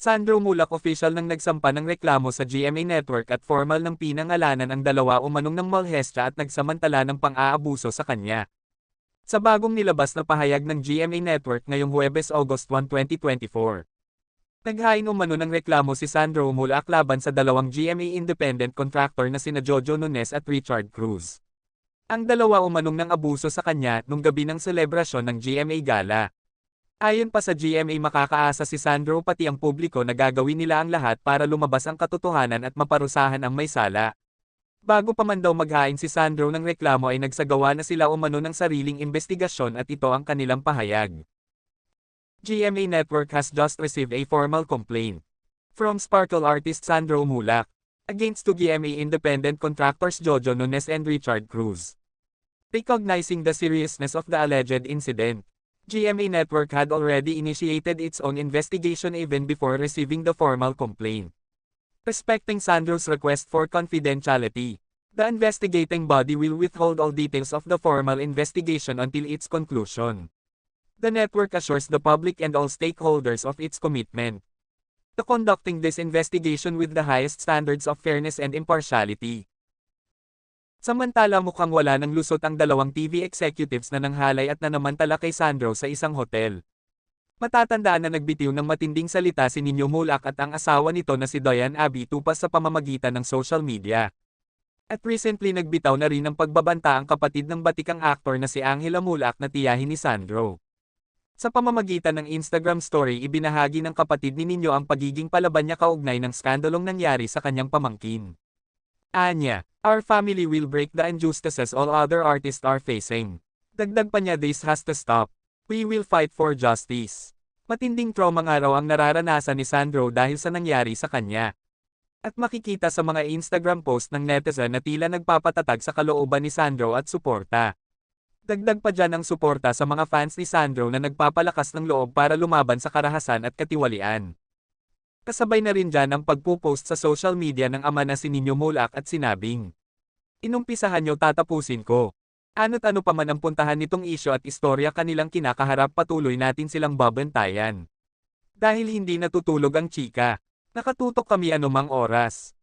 Sandro Mulak official nang nagsampa ng reklamo sa GMA Network at formal ng pinangalanan ang dalawa umanong ng molhestya at nagsamantala ng pang-aabuso sa kanya. Sa bagong nilabas na pahayag ng GMA Network ngayong Huwebes August 1, 2024. Naghain umano ng reklamo si Sandro Mulak laban sa dalawang GMA independent contractor na sina Jojo Nunes at Richard Cruz. Ang dalawa umanong ng abuso sa kanya nung gabi ng selebrasyon ng GMA Gala. Ayon pa sa GMA makakaasa si Sandro pati ang publiko na gagawin nila ang lahat para lumabas ang katotohanan at maparusahan ang may sala. Bago pa man daw maghain si Sandro ng reklamo ay nagsagawa na sila umano ng sariling investigasyon at ito ang kanilang pahayag. GMA Network has just received a formal complaint from Sparkle artist Sandro Mulak against two GMA independent contractors Jojo Nunes and Richard Cruz. Recognizing the seriousness of the alleged incident, GMA Network had already initiated its own investigation even before receiving the formal complaint. Respecting Sandro's request for confidentiality, the investigating body will withhold all details of the formal investigation until its conclusion. The network assures the public and all stakeholders of its commitment to conducting this investigation with the highest standards of fairness and impartiality. Samantala mukhang wala ng lusot ang dalawang TV executives na nanghalay at nanamantala kay Sandro sa isang hotel. Matatandaan na nagbitiw ng matinding salita si Nino Mulak at ang asawa nito na si Diane Abby tupas sa pamamagitan ng social media. At recently nagbitaw na rin ng pagbabanta ang kapatid ng batikang aktor na si Angela Mulak na tiyahin ni Sandro. Sa pamamagitan ng Instagram story ibinahagi ng kapatid ni Nino ang pagiging palaban niya kaugnay ng skandalong nangyari sa kanyang pamangkin. Anya, our family will break the injustices all other artists are facing. Dagdag pa niya this has to stop. We will fight for justice. Matinding trauma nga raw ang nararanasan ni Sandro dahil sa nangyari sa kanya. At makikita sa mga Instagram post ng netizen na tila nagpapatatag sa kalooban ni Sandro at suporta. Dagdag pa dyan ang suporta sa mga fans ni Sandro na nagpapalakas ng loob para lumaban sa karahasan at katiwalian. Kasabay na rin dyan ang pagpupost sa social media ng ama na si Nino Mulak at sinabing, Inumpisahan nyo tatapusin ko. Ano't ano pa man ang puntahan nitong isyo at istorya kanilang kinakaharap patuloy natin silang babantayan. Dahil hindi natutulog ang chika, nakatutok kami anumang oras.